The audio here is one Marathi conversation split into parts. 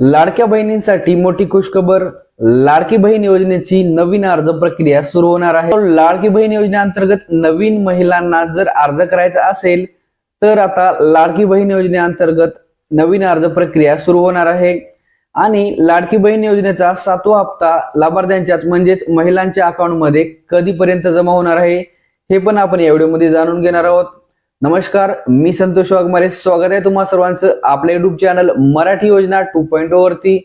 लाडक्या बहिणींसाठी मोठी खुशखबर. लाडकी बहीण योजनेची नवीन अर्ज प्रक्रिया सुरू होणार आहे. लाडकी बहीण योजनेअंतर्गत नवीन महिलांना जर अर्ज करायचा असेल तर आता लाडकी बहीण योजनेअंतर्गत नवीन अर्ज प्रक्रिया सुरू होणार आहे. आणि लाडकी बहीण योजनेचा सातवा हप्ता लाभार्थ्यांच्यात म्हणजेच महिलांच्या अकाउंटमध्ये कधीपर्यंत जमा होणार आहे हे पण आपण या व्हिडिओमध्ये जाणून घेणार आहोत. नमस्कार मी संतोष वाघमारे. स्वागत आहे तुम्हा सर्वांचं आपल्या युट्यूब चॅनल मराठी योजना टू पॉईंट oh वरती.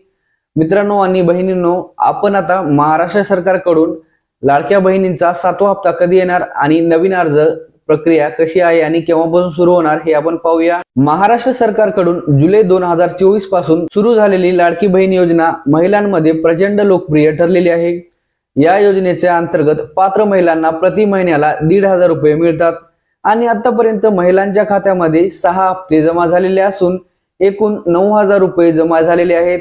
मित्रांनो आणि बहिणींनो आपण आता महाराष्ट्र सरकारकडून लाडक्या बहिणींचा सातवा हप्ता कधी येणार आणि नवीन अर्ज प्रक्रिया कशी आहे आणि केव्हापासून सुरू होणार हे आपण पाहूया. महाराष्ट्र सरकारकडून जुलै दोन हजार चोवीसपासून सुरू झालेली लाडकी बहीण योजना महिलांमध्ये प्रचंड लोकप्रिय ठरलेली आहे. या योजनेच्या अंतर्गत पात्र महिलांना प्रति महिन्याला दीड हजार रुपये मिळतात. आणि आतापर्यंत महिलांच्या खात्यामध्ये सहा हप्ते जमा झालेले असून एकूण नऊ हजार रुपये जमा झालेले आहेत.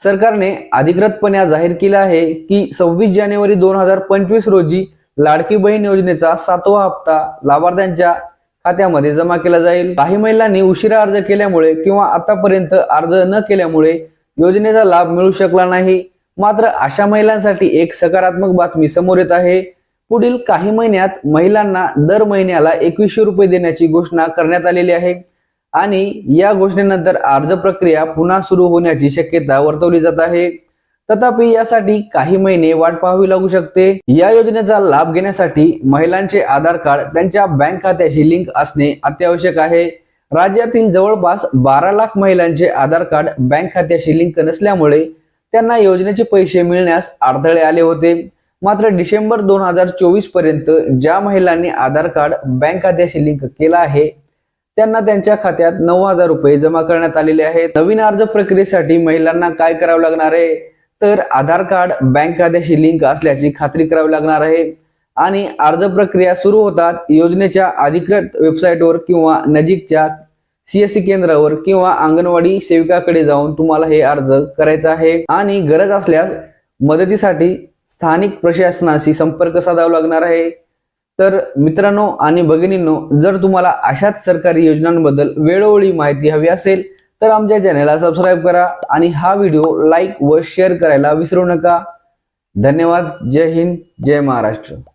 सरकारने अधिकृतपणे जाहीर केलं आहे की सव्वीस जानेवारी दोन हजार पंचवीस रोजी लाडकी बहीण योजनेचा सातवा हप्ता लाभार्थ्यांच्या खात्यामध्ये जमा केला जाईल. काही महिलांनी उशिरा अर्ज केल्यामुळे किंवा आतापर्यंत अर्ज न केल्यामुळे योजनेचा लाभ मिळू शकला नाही. मात्र अशा महिलांसाठी एक सकारात्मक बातमी समोर येत आहे. पुढील काही महिन्यात महिलांना दर महिन्याला एकवीसशे रुपये देण्याची घोषणा करण्यात आलेली आहे. आणि या घोषणेनंतर अर्ज प्रक्रिया पुन्हा सुरू होण्याची शक्यता वर्तवली जात आहे. तथापि यासाठी काही महिने वाट पाहावी लागू शकते. या योजनेचा लाभ घेण्यासाठी महिलांचे आधार कार्ड त्यांच्या बँक खात्याशी लिंक असणे अत्यावश्यक आहे. राज्यातील जवळपास बारा लाख महिलांचे आधार कार्ड बँक खात्याशी लिंक नसल्यामुळे त्यांना योजनेचे पैसे मिळण्यास अडथळे आले होते. मात्र डिसेंबर दोन हजार चोवीसपर्यंत ज्या महिलांनी आधार कार्ड बँक खात्याशी लिंक केला आहे त्यांना त्यांच्या खात्यात नऊ हजार रुपये जमा करण्यात आलेले आहेत. नवीन अर्ज प्रक्रियेसाठी महिलांना काय करावं लागणार आहे? तर आधार कार्ड बँक खात्याशी लिंक असल्याची खात्री करावी लागणार आहे. आणि अर्ज प्रक्रिया सुरू होतात योजनेच्या अधिकृत वेबसाईटवर किंवा नजीकच्या सीएससी केंद्रावर किंवा अंगणवाडी सेविकाकडे जाऊन तुम्हाला हे अर्ज करायचा आहे. आणि गरज असल्यास मदतीसाठी स्थानिक प्रशासनाशी संपर्क साधावा लागणार आहे. तर मित्रांनो आणि भगिनींनो जर तुम्हाला अशाच सरकारी योजनांबद्दल वेळोवेळी माहिती हवी असेल तर आमच्या चॅनेलला सबस्क्राईब करा आणि हा व्हिडिओ लाईक व शेअर करायला विसरू नका. धन्यवाद. जय हिंद. जय महाराष्ट्र.